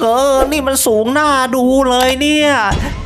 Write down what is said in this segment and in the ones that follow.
เออ นี่มันสูงหน้าดูเลยเนี่ย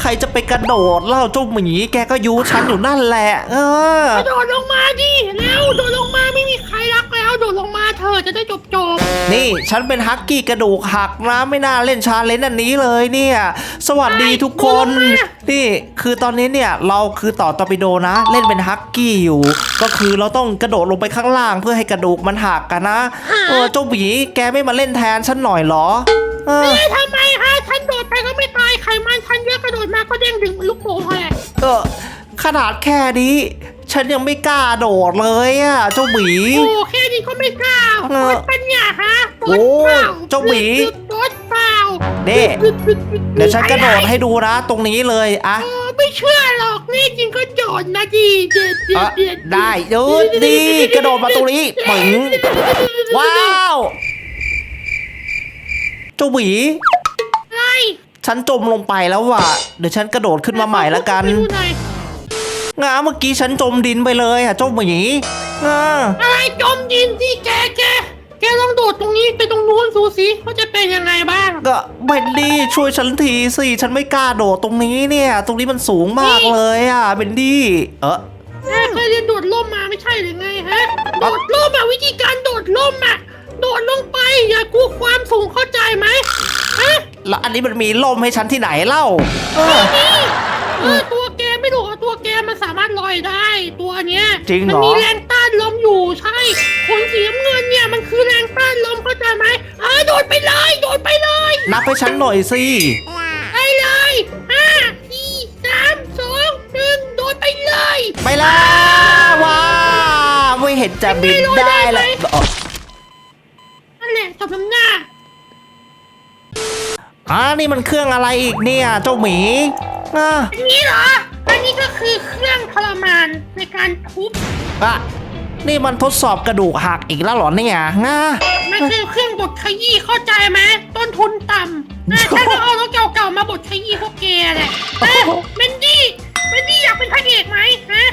ใครจะไปกระโดดเล่าเจ้าหมีแกก็ยูฉันอยู่นั่นแหละ เออ กระโดดลงมาดิเร็วโดดลงมาไม่มีใครรักแล้ว โดดลงมาเธอะจะได้จบจบนี่ฉันเป็นฮักกี้กระดูกหักนะไม่น่าเล่นชาเลนจ์อันนี้เลยเนี่ย สวัสดีทุกคน นี่คือตอนนี้เนี่ยเราคือต่อตอร์ปิโดนะ เล่นเป็นฮักกี้อยู่ ก็คือเราต้องกระโดดลงไปข้างล่างเพื่อให้กระดูกมันหักกันนะ เออเจ้าหมีแกไม่มาเล่นแทนฉันหน่อยเหรอ เออเอ้ยทำไมฮะฉันโดดไปก็ไม่ตายไขมันฉันเยอะกระโดดมาก็เด้งดึงลูกโป่งแหละเออขนาดแค่นี้ ฉันยังไม่กล้าโดดเลยอะเจ้าหมีโอ้แค่นี้ก็ไม่กล้าเออโดดเป็นเนี่ยฮะโดโอ้ดเปล่าเจ้าหมีโดดเปล่าเด้เดี๋ยวฉันกระโดดให้ดูนะตรงนี้เลยอะเออไม่เชื่อหรอกนี่จริงก็โดดนะดีเด็ดเด็เอ่ดอเด็ดได้ดูดีกระโดดมาตรงนี้ปึ๋งว้าว เจ้าหมีอะไรฉันจมลงไปแล้วว่ะ เดี๋ยวฉันกระโดดขึ้นมาใหม่ละกันไม่รู้หน่อยงาเมื่อกี้ฉันจมดินไปเลยอะเจ้าหมีงาอะไรจมดินที่แกแกแกลองโดดตรงนี้ไปตรงนู้นดูสิว่าจะเป็นยังไงบ้าง ก็เบนดี้ช่วยฉันทีสิฉันไม่กล้าโดดตรงนี้เนี่ย ตรงนี้มันสูงมากเลยอะเบนดี้ เออแกเคยเรียนโดดร่มมาไม่ใช่หรือไงฮะ โดดร่มอะวิธีการโดดร่มอะ โดดลงไปอย่ากลัวความสูงเข้าใจไหมฮะแล้วอันนี้มันมีล่มให้ฉันที่ไหนเล่า เออ นี่เออตัวแกไม่โดดตัวแกมันสามารถลอยได้ ตัวเนี้ยจริงเหรอ มันมีแรงต้านลมอยู่ใช่ขนสีน้ำเงินเนี่ยมันคือแรงต้านลมเข้าใจไหมเออโดดไปเลยโดดไปเลยนับให้ฉันหน่อยสิ ไปเลยห้าสี่สามสองหนึ่งโดดไปเลย ไปแล้วว้าวไม่เห็นจะบินได้เลยเอ่อนั่นแหละจ บน้ำหน้าอ่านี่มันเครื่องอะไรอีกเนี่ยเจ้าหมีอะอันนี้เหรอ อันนี้ก็คือเครื่องทรมานในการทุบ อะนี่มันทดสอบกระดูกหักอีกแล้วเหรอเนี่ยง่า มันคือเครื่องบดขยี้เข้าใจไหมต้นทุนต่ำนะฉันก็เอารถเก่าๆมาบดขยี้พวกแกแหละเอ้ยเบนดี้เบนดี้อยากเป็นพระเอกไหมฮะ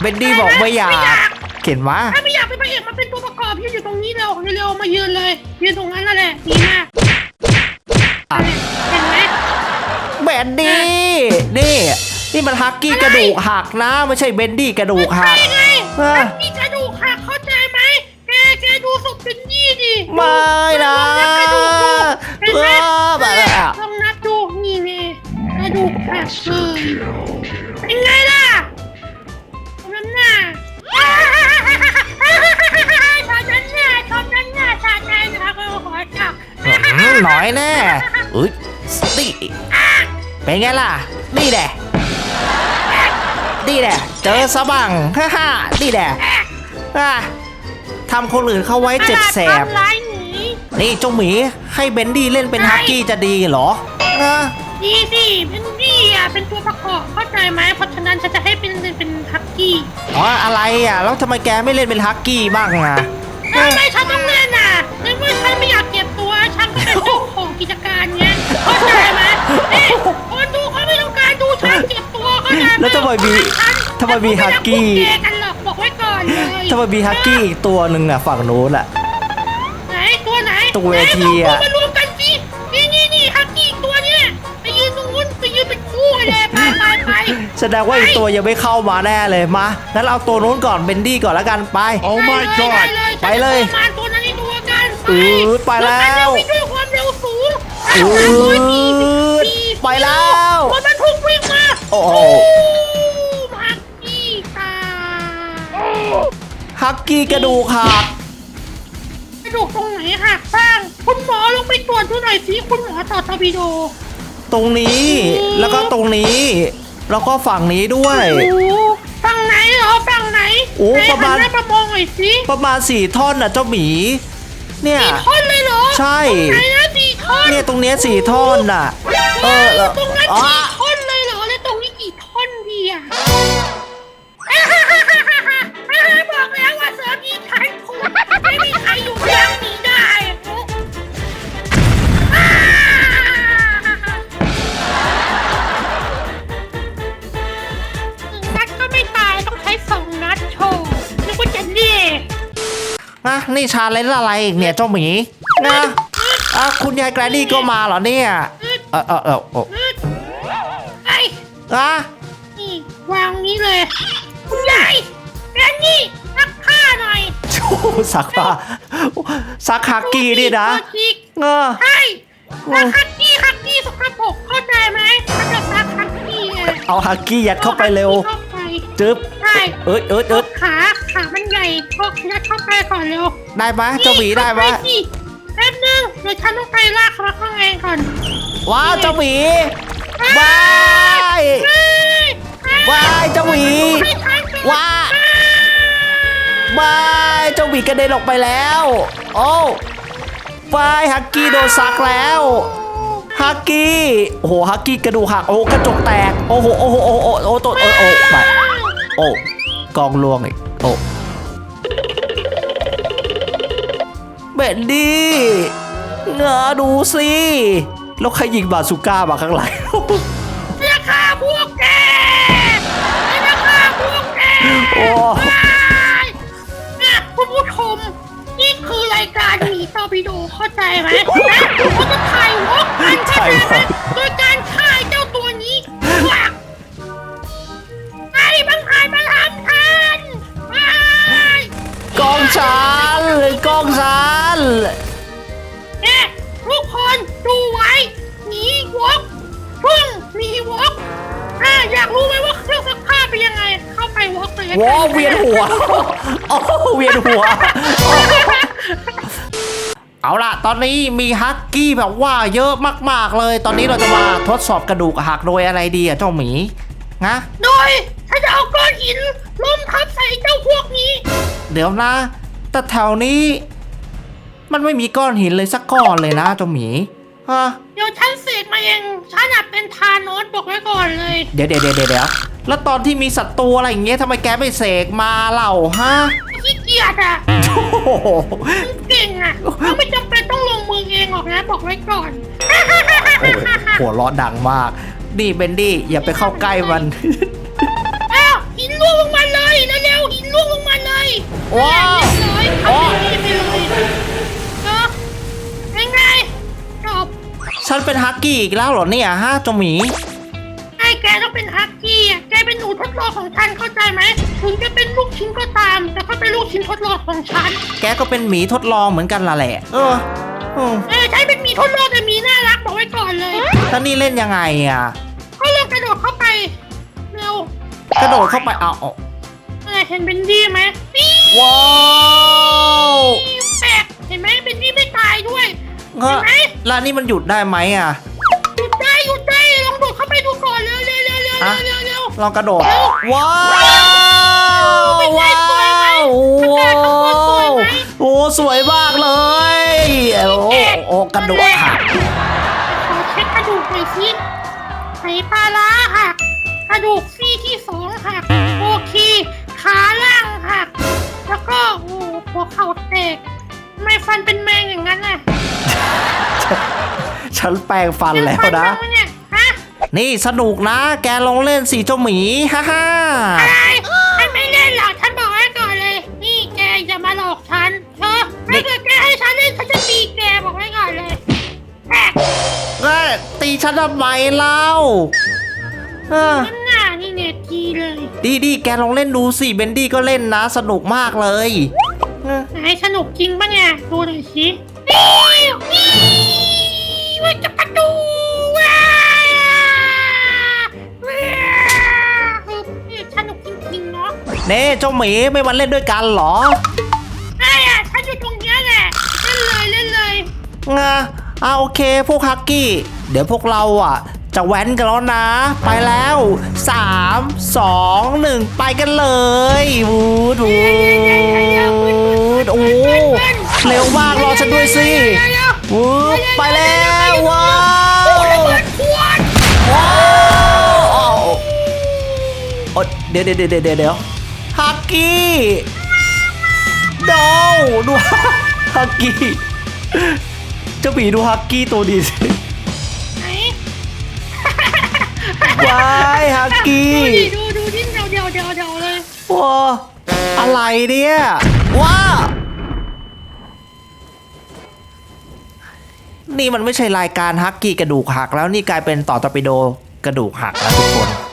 เบนดี้บอกไม่อยาก ไม่อยาก เขียนว่าถ้าไม่อยากเป็นพระเอกมาเป็นตัวประกอบยืนอยู่ตรงนี้เร็วเร็วๆมายืนเลยยืนตรงนั้นนั่นแหละดีมากอะเห็นไหมเบนดี้นี่ นี่มันฮักกี้กระดูกหักนะไม่ใช่เบนดี้กระดูกหัก ใช่ไงเออนี่กระดูกหักเข้าใจไหมแกแกดูศพเบนดี้ดิไม่นะกระดูกดูเห็นเอไหมอแบบอะลองนับดูนี่นี่กระดูกหักเลย เป็นไงล่ะ นี่แหละนี่แหละ เจอซะบังฮ่าฮ่านี่แหละอะทำคนอื่นเข้าไว้เจ็บแสบ ทำร้ายหนีนี่เจ้าหมีให้เบนดี้เล่นเป็นฮักกี้จะดีเหรอนะดีสิเป็นดี้อะเป็นตัวประกอบเข้าใจไหมเพราะฉะนั้นฉันจะให้เป็นเป็นฮักกี้อ๋ออะไรอะ แล้วทำไมแกไม่เล่นเป็นฮักกี้บ้างอะทำไมฉันต้องเล่น ไหมแล้วทำไมมีทำไมมีฮักกี้แต่เขาไม่รัพวกแกกันหรอกบอกไว้ก่อนเลยทำไมมีฮักกี้อีกตัวหนึ่งอะฝั่งนู้นอะ ไหนตัวไหนตรงเวทีอะ ไหนบอกตัวมารวมกันสินี่นี่นี่ฮักกี้อีกตัวเนี้ยไปยืนตรงนู้นไปยืนเป็นคู่เลยไปไปไปแสดงว่าอีกตัวยังไม่เข้ามาแน่เลยมางั้นเราเอาตัวนู้นก่อนเบนดี้ก่อนแล้วกันไป Oh my ได้ god เลยไปเลยฉันจะประมาณตัวนั้นให้ดูกันอืดไปแล้ว มันจะวิ่งด้วยความเร็วสูงอืด340ไปแล้ว รถบรรทุกวิ่งมาโอ้โห ฮักกี้กระดูกหักกระดูกตรงไหนหักบ้าง คุณหมอลงไปตรวจดูหน่อยสิคุณหมอต่อทวิโด ตรงนี้แล้วก็ตรงนี้ แล้วก็ฝั่งนี้ด้วยโอ้ฝั่งไหนเหรอฝั่งไหนโอ้ไหนประมาณหันหน้ามามองหน่อยสิประมาณสี่ท่อนน่ะเจ้าหมี เนี่ยสี่ท่อนเลยเหรอใช่ตรงไหนนะสี่ท่อนเนี่ยตรงเนี้ยสี่ท่อนน่ะ เออแล้วตรงนั้นอ๋ นี่ชาเลนจ์อะไรอีกเนี่ยเจ้าหมีนะเอออะคุณยายแกรนนี่ก็มาเหรอเนี่ยอืดเออเออเออเอออืดไอ้อะนี่วางนี้เลยคุณยายแกนี่ซักผ้าหน่อยโอ้โหสักผ้าซักฮักกี้นี่นะตัวจิกเออใช่ซักฮักกี้ฮักกี้สกปรกเข้าใจไหมถ้าจะซักฮักกี้ไงเอาฮักกี้ยัดเข้าไปเร็วเข้าไป จึ๊บใช่เอิดเอิดเอิดขาขามันใหญ่พกยัดเข้าไปก่อนเร็วได้ไหมเจ้าหมีได้ไหมเข้าปสิแป๊บนึงเดี๋ยวฉันต้องไปลากเขาข้างในก่อนว้าวเจ้าหมีบายเฮ้ยว้ายเจ้าหมีให้ฉันไปว้าบายเจ้าหมีกระเด็นออกไปแล้ว โอ้บายฮักกี้โดนซักแล้วฮักกี้โอ้โหฮักกี้กระดูกหักโอ้กระจกแตกโอ้โหโอ้โหโอ้โหโอ้โหโอ้โหโอ้โหไป โอ้กองลวงอีกโอ้เบนดี้เงาดูสิแล้วใครยิงบาซูก้ามาข้างหลังเรียกฆ่าพวกแกเรียกฆ่าพวกแกโอ้เนี่ยคุณผู้ชมนี่คือรายการหนีตอร์ปิโดเข้าใจไหมนะเขาจะถ่ายวอล์กกันใช่ไหมโดยการฆ่า วอล์กเลยว้าวเวียนหัวโอ้เวียนหัว เอาล่ะ ตอนนี้มีฮักกี้แบบว่าเยอะมาก ๆ เลย ตอนนี้เราจะมาทดสอบกระดูกหักโดยอะไรดีอะเจ้าหมีนะโดยถ้าจะเอาก้อนหินล้มทับใส่เจ้าพวกนี้ เดี๋ยวนะ แต่แถวนี้ มันไม่มีก้อนหินเลยสักก้อนเลยนะเจ้าหมีฮะเดี๋ยวฉันเสกมาเอง ฉันอะเป็นทานอสบอกไว้ก่อนเลย เดี๋ยวเดี๋ยวเดี๋ยวเดี๋ยว แล้วตอนที่มีศัตรูอะไรอย่างเงี้ยทำไมแกไม่เสกมาเล่าฮะขี้เกียจอะโอ้โหมันเก่งอะเขาไม่จำเป็นต้องลงมือเองหรอกนะบอกไว้ก่อนโอ้โหหัวเราะดังมากนี่เบนดี้อย่าไปเข้าใกล้มันอ้าวหินล่วงลงมาเลยเร็วๆหินล่วงลงมาเลยว้าวเรียบร้อยทำอย่างนี้ไปเลยเนาะยังไงจบฉันเป็นฮักกี้อีกแล้วเหรอเนี่ยฮะเจ้าหมี นูทดลองของฉันเข้าใจไหมถึงจะเป็นลูกชิ้นก็ตาม แต่ก็เป็นลูกชิ้นทดลองของฉันแกก็เป็นหมีทดลองเหมือนกันล่ะแหละ เอออืมเออใช้เป็นหมีทดลองแต่หมีน่ารักบอกไว้ก่อนเลยแล้วนี่เล่นยังไงอะ ก็ลองกระโดดเข้าไปเร็วกระโดดเข้าไปเอาเอาอะไรเห็นเบนดี้ไหมนี่ว้าวแปลกเห็นไหมเบนดี้ไม่ตายด้วยเออแล้วนี่มันหยุดได้ไหมอะ หยุดได้หยุดได้ลองโดดเข้าไปดูก่อนเร็วเร็วเร็วเร็วอะเร็วเร็วลองกระโดดว้าวเป็นไงว้าสวยไหมวอากาศข้างบนสวยไหมโอ้สวยมากเลยโอ้โอ้กระดูกหักขอเช็คกระดูกหน่อยสิไหปลาร้าหักกระดูกซี่ที่สองหักโอเคขาล่างหักแล้วก็โอ้หัวเข่าแตกทำไม่ฟันเป็นแมงอย่างนั้นน่ะฉันแปรงฟันแล้วนะเป็ฟับ้างไหมเนี่ยฮะ นี่สนุกนะ แกลองเล่นสีเจ้าหมี ฮ่าฮ่าอะไรฉันไม่เล่นหรอกฉันบอกไว้ก่อนเลย นี่แกอย่ามาหลอกฉันเออถ้าเกิดแกให้ฉันเล่นฉันจะตีแกบอกไว้ก่อนเลยแหมเอ้ยตีฉันทำไมเล่าเออน้ำหน้านี่เนี่ยทีเลยดีดีแกลองเล่นดูสิเบนดี้ก็เล่นนะ สนุกมากเลยเออ ไหนสนุกจริงปะเนี่ยดูหน่อยสินี่ เนาะเน่เจ้าหมีไม่มาเล่นด้วยกันเหรอไอ้อะฉันอยู่ตรงเนี้ยแหละเล่นเลยเล่นเลยงาอ่าโอเคพวกฮักกี้ เดี๋ยวพวกเราอะ จะแว้นกันแล้วนะ ไปแล้ว3 2 1ไปกันเลยวูดวูดโอ้เร็วมากรอฉันด้วยสิวูดไปแล้วว้าวระเบิดขวดว้าวโอ๊ยเดี๋ยวเดี๋ยวเดี๋ยวเดี๋ยว เดี๋ยวฮักกี้โดดูฮักกี้เจ้าหมีดูฮักกี้ตัวดีสิไหนว้ายฮักกี้ดูดิดูดูดิ้นเดียวเดียวเดียวเดียวเลยว้าอะไรเนี่ยว้านี่มันไม่ใช่รายการฮักกี้กระดูกหักแล้วนี่กลายเป็นต่อตอร์ปิโดกระดูกหักแล้วทุกคน